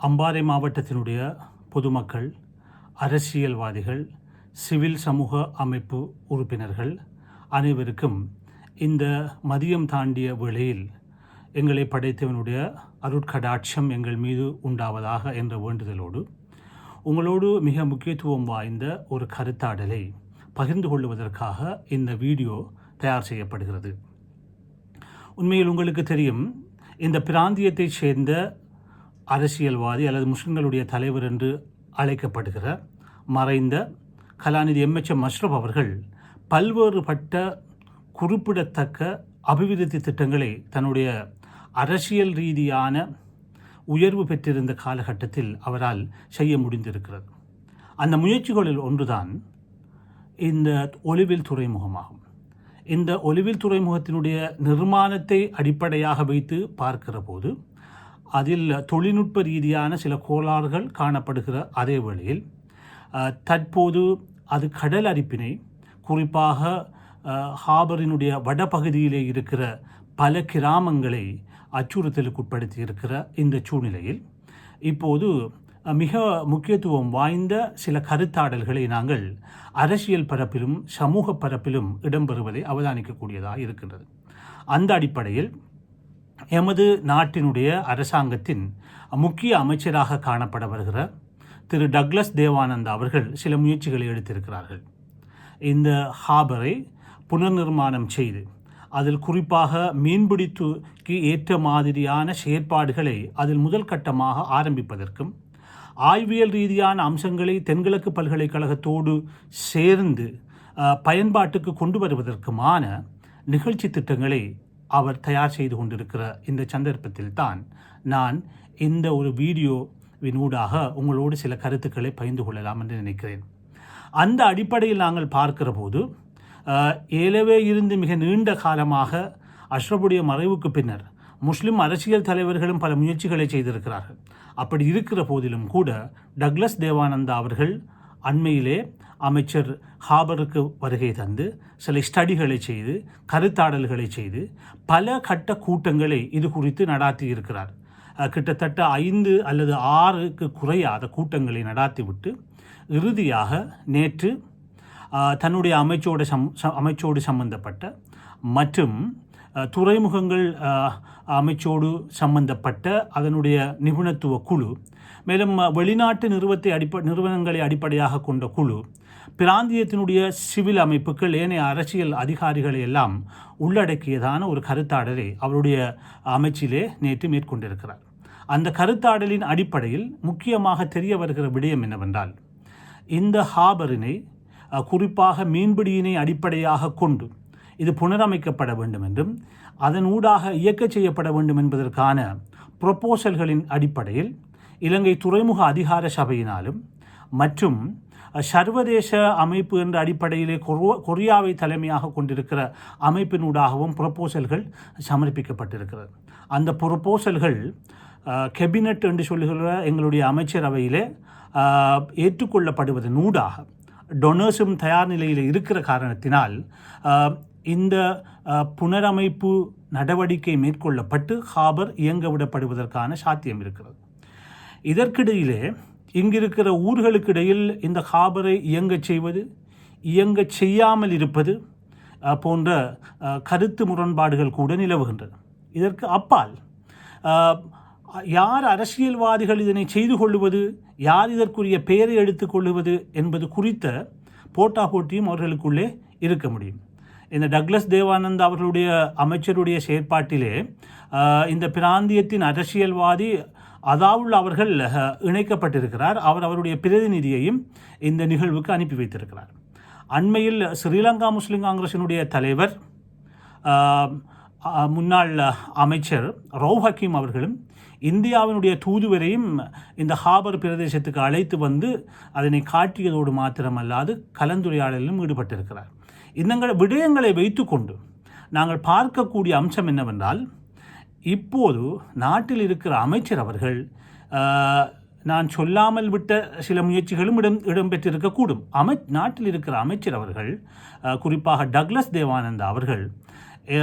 அம்பாறை மாவட்டத்தினுடைய பொதுமக்கள் அரசியல்வாதிகள் சிவில் சமூக அமைப்பு உறுப்பினர்கள் அனைவருக்கும் இந்த மதியம் தாண்டிய வேளையில் எங்களை படைத்தவனுடைய அருட்கடாட்சம் எங்கள் மீது உண்டாவதாக என்ற வேண்டுதலோடு உங்களோடு மிக முக்கியத்துவம் வாய்ந்த ஒரு கருத்தாடலை பகிர்ந்து கொள்வதற்காக இந்த வீடியோ தயார் செய்யப்படுகிறது. உண்மையில் உங்களுக்கு தெரியும் இந்த பிராந்தியத்தைச் சேர்ந்த அரசியல்வாதி அல்லது முஸ்லிம்களுடைய தலைவர் என்று அழைக்கப்படுகிற மறைந்த கலாநிதி எம்எச்எம் மஷ்ரப் அவர்கள் பல்வேறுபட்ட குறிப்பிடத்தக்க அபிவிருத்தி திட்டங்களை தன்னுடைய அரசியல் ரீதியான உயர்வு பெற்றிருந்த காலகட்டத்தில் அவரால் செய்ய முடிந்திருக்கிறது. அந்த முயற்சிகளில் ஒன்றுதான் இந்த ஒலிவில் துறைமுகமாகும். இந்த ஒலிவில் துறைமுகத்தினுடைய நிர்மாணத்தை அடிப்படையாக வைத்து பார்க்கிற போது அதில் தொழில்நுட்ப ரீதியான சில கோளாறுகள் காணப்படுகிற அதே வேளையில் தற்போது அது கடல் அரிப்பினை குறிப்பாக ஹாபரினுடைய வடபகுதியிலே இருக்கிற பல கிராமங்களை அச்சுறுத்தலுக்கு உட்படுத்தி இருக்கிற இந்த சூழ்நிலையில் இப்போது மிக முக்கியத்துவம் வாய்ந்த சில கருத்தாடல்களை நாங்கள் அரசியல் பரப்பிலும் சமூக பரப்பிலும் இடம்பெறுவதை அவதானிக்கக்கூடியதாக இருக்கின்றது. அந்த அடிப்படையில் எமது நாட்டினுடைய அரசாங்கத்தின் முக்கிய அமைச்சராக காணப்பட வருகிற திரு டக்ளஸ் தேவானந்தா அவர்கள் சில முயற்சிகளை எடுத்திருக்கிறார்கள். இந்த ஹாபரை புனர்நிர்மாணம் செய்து அதில் குறிப்பாக மீன்பிடித்துக்கு ஏற்ற மாதிரியான செயற்பாடுகளை அதில் முதல் கட்டமாக ஆரம்பிப்பதற்கும் ஆய்வியல் ரீதியான அம்சங்களை தென்கிழக்கு பல்கலைக்கழகத்தோடு சேர்ந்து பயன்பாட்டுக்கு கொண்டு வருவதற்குமான நிகழ்ச்சி திட்டங்களை அவர் தயார் செய்து கொண்டிருக்கிற இந்த சந்தர்ப்பத்தில் தான் நான் இந்த ஒரு வீடியோவினூடாக உங்களோடு சில கருத்துக்களை பகிர்ந்து கொள்ளலாம் என்று நினைக்கிறேன். அந்த அடிப்படையில் நாங்கள் பார்க்கிற போது ஏலவே இருந்து மிக நீண்ட காலமாக அஷ்ரபுடைய மறைவுக்கு பின்னர் முஸ்லிம் அரசியல் தலைவர்களும் பல முயற்சிகளை செய்திருக்கிறார்கள். அப்படி இருக்கிற போதிலும் கூட டக்ளஸ் தேவானந்தா அவர்கள் அண்மையிலே அமைச்சர் ஹாபருக்கு வருகை தந்து சில ஸ்டடிகளை செய்து கருத்தாடல்களை செய்து பல கட்ட கூட்டங்களை இது குறித்து நடாத்தி இருக்கிறார். கிட்டத்தட்ட ஐந்து அல்லது ஆறுக்கு குறையாத கூட்டங்களை நடாத்திவிட்டு இறுதியாக நேற்று தன்னுடைய அமைச்சோடு சம் ச- அமைச்சோடு சம்பந்தப்பட்ட மற்றும் துறைமுகங்கள் அமைச்சோடு சம்பந்தப்பட்ட அதனுடைய நிபுணத்துவ குழு மேலும் வெளிநாட்டு நிறுவத்தை அடிப்ப நிறுவனங்களை அடிப்படையாக கொண்ட குழு பிராந்தியத்தினுடைய சிவில் அமைப்புகள் ஏனைய அரசியல் அதிகாரிகளை எல்லாம் உள்ளடக்கியதான ஒரு கருத்தாடலை அவருடைய அமைச்சிலே நேற்று மேற்கொண்டிருக்கிறார். அந்த கருத்தாடலின் அடிப்படையில் முக்கியமாக தெரிய வருகிற விடயம் என்னவென்றால் இந்த ஹாபரினை குறிப்பாக மீன்பிடியினை அடிப்படையாக கொண்டு இது புனரமைக்கப்பட வேண்டும் என்றும் அதன் ஊடாக இயக்க செய்யப்பட வேண்டும் என்பதற்கான புரப்போசல்களின் அடிப்படையில் இலங்கை துறைமுக அதிகார சபையினாலும் மற்றும் சர்வதேச அமைப்பு என்ற அடிப்படையிலே கொரியாவை தலைமையாக கொண்டிருக்கிற அமைப்பினூடாகவும் ப்ரொப்போசல்கள் சமர்ப்பிக்கப்பட்டிருக்கிறது. அந்த புரப்போசல்கள் கெபினட் என்று சொல்லுகிற எங்களுடைய அமைச்சரவையிலே ஏற்றுக்கொள்ளப்படுவதன் ஊடாக டொனர்ஸும் தயார் நிலையில் இருக்கிற காரணத்தினால் இந்த புனரமைப்பு நடவடிக்கை மேற்கொள்ளப்பட்டு ஹாபர் இயங்க விடப்படுவதற்கான சாத்தியம் இருக்கிறது. இதற்கிடையிலே இங்கிருக்கிற ஊர்களுக்கு இடையில் இந்த ஹாபரை இயங்கச் செய்வது இயங்கச் செய்யாமல் இருப்பது போன்ற கருத்து முரண்பாடுகள் கூட நிலவுகின்றன. இதற்கு அப்பால் யார் அரசியல்வாதிகள் இதனை செய்து கொள்ளுவது யார் இதற்குரிய பெயரை எடுத்துக்கொள்வது என்பது குறித்த போட்டா போட்டியும் அவர்களுக்குள்ளே இருக்க முடியும். இந்த டக்ளஸ் தேவானந்த் அவர்களுடைய அமைச்சருடைய செயற்பாட்டிலே இந்த பிராந்தியத்தின் அரசியல்வாதி அதாவுல் அவர்கள் இணைக்கப்பட்டிருக்கிறார். அவர் அவருடைய பிரதிநிதியையும் இந்த நிகழ்வுக்கு அனுப்பி வைத்திருக்கிறார். அண்மையில் ஸ்ரீலங்கா முஸ்லிம் காங்கிரசினுடைய தலைவர் முன்னாள் அமைச்சர் ரவு ஹக்கீம் அவர்களும் இந்தியாவினுடைய தூதுவரையும் இந்த ஹாபர் பிரதேசத்துக்கு அழைத்து வந்து அதனை காட்டியதோடு மாத்திரமல்லாது கலந்துரையாடலிலும் ஈடுபட்டிருக்கிறார். இந்த விடயங்களை வைத்துக்கொண்டு நாங்கள் பார்க்கக்கூடிய அம்சம் என்னவென்றால் இப்போது நாட்டில் இருக்கிற அமைச்சர் அவர்கள் நான் சொல்லாமல் விட்ட சில முயற்சிகளும் இடம் இடம்பெற்றிருக்கக்கூடும். அமை நாட்டில் இருக்கிற அமைச்சர் அவர்கள் குறிப்பாக டக்ளஸ் தேவானந்தா அவர்கள்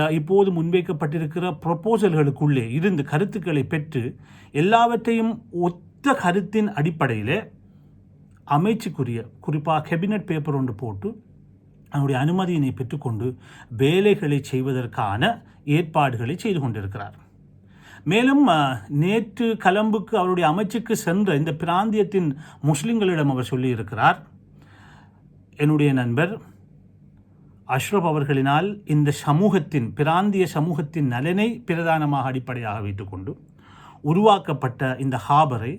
இப்போது முன்வைக்கப்பட்டிருக்கிற ப்ரொப்போசல்களுக்குள்ளே இருந்து கருத்துக்களை பெற்று எல்லாவற்றையும் ஒத்த கருத்தின் அடிப்படையில் அமைச்சுக்குரிய குறிப்பாக கேபினட் பேப்பர் ஒன்று போட்டு அவனுடைய அனுமதியினை பெற்றுக்கொண்டு வேலைகளை செய்வதற்கான ஏற்பாடுகளை செய்து கொண்டிருக்கிறார். மேலும் நேற்று கலம்புக்கு அவருடைய அமைச்சுக்கு சென்ற இந்த பிராந்தியத்தின் முஸ்லிம்களிடம் அவர் சொல்லியிருக்கிறார் என்னுடைய நண்பர் அஷ்ரப் அவர்களினால் இந்த சமூகத்தின் பிராந்திய சமூகத்தின் நலனை பிரதானமாக அடிப்படையாக வைத்துக்கொண்டு உருவாக்கப்பட்ட இந்த ஹாபரை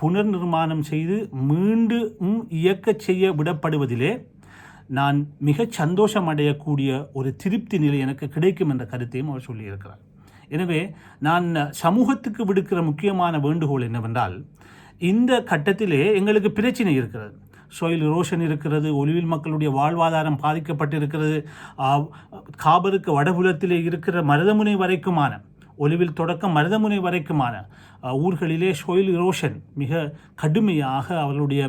புனர் நிர்மாணம் செய்து மீண்டும் இயக்கச் செய்ய விடப்படுவதிலே நான் மிகச் சந்தோஷம் அடையக்கூடிய ஒரு திருப்தி நிலை எனக்கு கிடைக்கும் என்ற கருத்தையும் அவர் சொல்லியிருக்கிறார். எனவே நான் சமூகத்துக்கு விடுக்கிற முக்கியமான வேண்டுகோள் என்னவென்றால் இந்த கட்டத்திலே எங்களுக்கு பிரச்சனை இருக்கிறது. சோயில் ரோஷன் இருக்கிறது ஒலிவில் மக்களுடைய வாழ்வாதாரம் பாதிக்கப்பட்டிருக்கிறது காபருக்கு வடபுலத்திலே இருக்கிற மருதமுனை வரைக்குமான ஒலிவில் தொடக்கம் மருதமுனை வரைக்குமான ஊர்களிலே ஷோயில் ரோஷன் மிக கடுமையாக அவர்களுடைய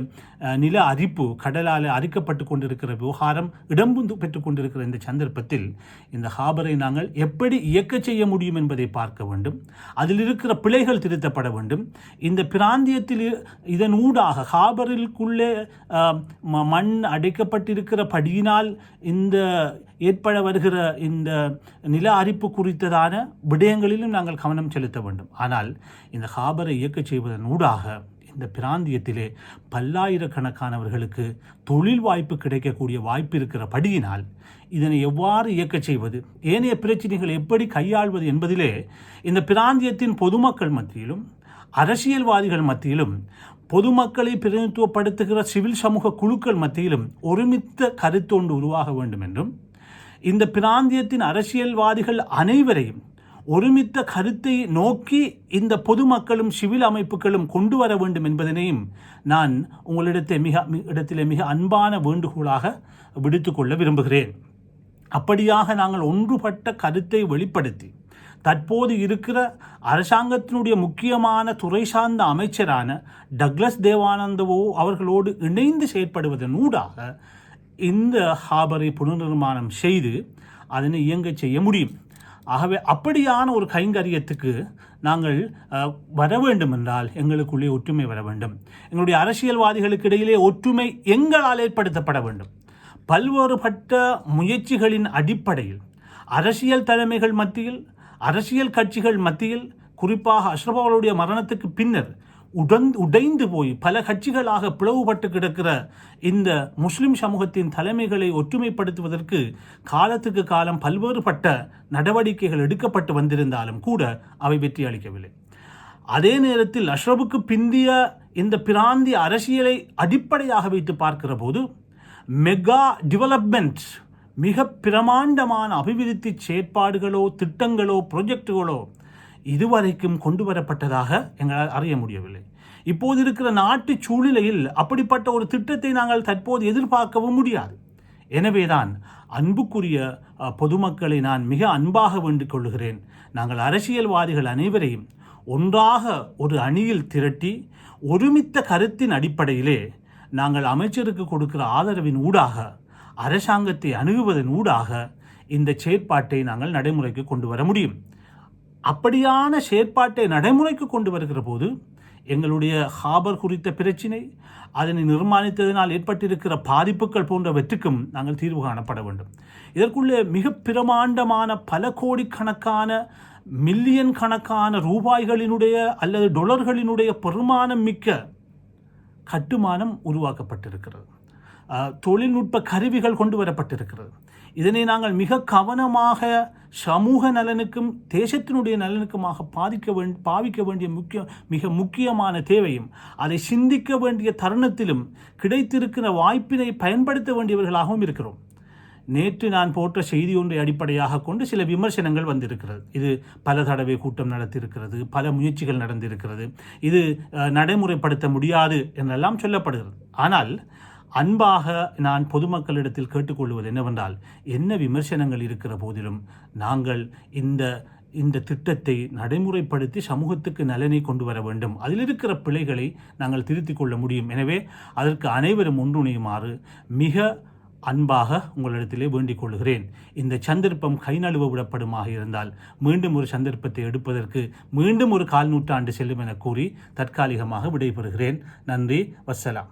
நில அரிப்பு கடலால் அரிக்கப்பட்டு கொண்டிருக்கிற விவகாரம் இடம்புந்து பெற்று கொண்டிருக்கிற இந்த சந்தர்ப்பத்தில் இந்த ஹாபரை நாங்கள் எப்படி இயக்க செய்ய முடியும் என்பதை பார்க்க வேண்டும். அதில் இருக்கிற பிழைகள் திருத்தப்பட வேண்டும். இந்த பிராந்தியத்தில் இதன் ஊடாக ஹாபரிற்குள்ளே ம- மண் அடைக்கப்பட்டிருக்கிற படியினால் இந்த ஏற்பட வருகிற இந்த நில அரிப்பு குறித்ததான விடயங்களில் விடயங்களிலும் நாங்கள் கவனம் செலுத்த வேண்டும். ஆனால் இந்த ஹாபரை இயக்கச் செய்வதன் ஊடாக இந்த பிராந்தியத்திலே பல்லாயிரக்கணக்கானவர்களுக்கு தொழில் வாய்ப்பு கிடைக்கக்கூடிய வாய்ப்பு இருக்கிற படியினால் இதனை எவ்வாறு இயக்கச் செய்வது ஏனைய பிரச்சனைகளை எப்படி கையாள்வது என்பதிலே இந்த பிராந்தியத்தின் பொதுமக்கள் மத்தியிலும் அரசியல்வாதிகள் மத்தியிலும் பொதுமக்களை பிரதிநிதித்துவப்படுத்துகிற சிவில் சமூக குழுக்கள் மத்தியிலும் ஒருமித்த கருத்தொண்டு உருவாக வேண்டும் என்றும் இந்த பிராந்தியத்தின் அரசியல்வாதிகள் அனைவரையும் ஒருமித்த கருத்தை நோக்கி இந்த பொதுமக்களும் சிவில் அமைப்புகளும் கொண்டு வர வேண்டும் என்பதனையும் நான் உங்களிடத்தை மிக மி- இடத்திலே மிக அன்பான வேண்டுகோளாக விடுத்துக்கொள்ள விரும்புகிறேன். அப்படியாக நாங்கள் ஒன்றுபட்ட கருத்தை வெளிப்படுத்தி தற்போது இருக்கிற அரசாங்கத்தினுடைய முக்கியமான துறை சார்ந்த அமைச்சரான டக்ளஸ் தேவானந்தவோ அவர்களோடு இணைந்து செயற்படுவதன் ஊடாக இந்த ஹாபரை புனர்நிர்மாணம் செய்து அதனை இயங்கச் செய்ய முடியும். ஆகவே அப்படியான ஒரு கைங்கரியத்துக்கு நாங்கள் வர வேண்டும் என்றால் எங்களுக்குள்ளே ஒற்றுமை வர வேண்டும். எங்களுடைய அரசியல்வாதிகளுக்கு இடையிலே ஒற்றுமை எங்களால் ஏற்படுத்தப்பட வேண்டும். பல்வேறுபட்ட முயற்சிகளின் அடிப்படையில் அரசியல் தலைமைகள் மத்தியில் அரசியல் கட்சிகள் மத்தியில் குறிப்பாக அஷ்ரபாவளுடைய அவர்களுடைய மரணத்துக்கு பின்னர் உடந்து உடைந்து போய் பல கட்சிகளாக பிளவுபட்டு கிடக்கிற இந்த முஸ்லிம் சமூகத்தின் தலைமைகளை ஒற்றுமைப்படுத்துவதற்கு காலத்துக்கு காலம் பல்வேறுபட்ட நடவடிக்கைகள் எடுக்கப்பட்டு வந்திருந்தாலும் கூட அவை வெற்றி அளிக்கவில்லை. அதே நேரத்தில் அஷ்ரபுக்கு பிந்திய இந்த பிராந்திய அரசியலை அடிப்படையாக வைத்து பார்க்கிற போது மெகா டெவலப்மெண்ட் மிக பிரமாண்டமான அபிவிருத்தி செயற்பாடுகளோ திட்டங்களோ ப்ரொஜெக்டுகளோ இதுவரைக்கும் கொண்டு வரப்பட்டதாக எங்களால் அறிய முடியவில்லை. இப்போது இருக்கிற நாட்டு சூழ்நிலையில் அப்படிப்பட்ட ஒரு திட்டத்தை நாங்கள் தற்போது எதிர்பார்க்கவும் முடியாது. எனவேதான் அன்புக்குரிய பொதுமக்களை நான் மிக அன்பாக வேண்டிக் கொள்கிறேன். நாங்கள் அரசியல்வாதிகள் அனைவரையும் ஒன்றாக ஒரு அணியில் திரட்டி ஒருமித்த கருத்தின் அடிப்படையிலே நாங்கள் அமைச்சருக்கு கொடுக்கிற ஆதரவின் ஊடாக அரசாங்கத்தை அணுகுவதன் ஊடாக இந்த செயற்பாட்டை நாங்கள் நடைமுறைக்கு கொண்டு வர முடியும். அப்படியான செயற்பாட்டை நடைமுறைக்கு கொண்டு வருகிற போது எங்களுடைய ஹாபர் குறித்த பிரச்சினை அதனை நிர்மாணித்ததினால் ஏற்பட்டிருக்கிற பாதிப்புகள் போன்றவற்றுக்கும் நாங்கள் தீர்வு காணப்பட வேண்டும். இதற்குள்ளே மிக பிரமாண்டமான பல கோடிக்கணக்கான மில்லியன் கணக்கான ரூபாய்களினுடைய அல்லது டொலர்களினுடைய பெருமானம் மிக்க கட்டுமானம் உருவாக்கப்பட்டிருக்கிறது. தொழில்நுட்ப கருவிகள் கொண்டு வரப்பட்டிருக்கிறது. இதனை நாங்கள் மிக கவனமாக சமூக நலனுக்கும் தேசத்தினுடைய நலனுக்குமாக பாதிக்க வேண்டி பாவிக்க வேண்டிய முக்கிய மிக முக்கியமான தேவையும் அதை சிந்திக்க வேண்டிய தருணத்திலும் கிடைத்திருக்கிற வாய்ப்பினை பயன்படுத்த வேண்டியவர்களாகவும் இருக்கிறோம். நேற்று நான் போட்ட செய்தி ஒன்றை அடிப்படையாக கொண்டு சில விமர்சனங்கள் வந்திருக்கிறது. இது பல தடவை கூட்டம் நடத்தியிருக்கிறது பல முயற்சிகள் நடந்திருக்கிறது. இது நடைமுறைப்படுத்த முடியாது என்றெல்லாம் சொல்லப்படுகிறது. ஆனால் அன்பாக நான் பொதுமக்களிடத்தில் கேட்டுக்கொள்வது என்னவென்றால் என்ன விமர்சனங்கள் இருக்கிற போதிலும் நாங்கள் இந்த இந்த திட்டத்தை நடைமுறைப்படுத்தி சமூகத்துக்கு நலனை கொண்டு வர வேண்டும். அதில் இருக்கிற பிழைகளை நாங்கள் திருத்திக் கொள்ள முடியும். எனவே அதற்கு அனைவரும் ஒன்றுணையுமாறு மிக அன்பாக உங்களிடத்திலே வேண்டிக் கொள்கிறேன். இந்த சந்தர்ப்பம் கை நழுவ விடப்படுமாக இருந்தால் மீண்டும் ஒரு சந்தர்ப்பத்தை எடுப்பதற்கு மீண்டும் ஒரு கால் நூற்றாண்டு செல்லும் என கூறி தற்காலிகமாக விடைபெறுகிறேன். நன்றி வஸ்ஸலாம்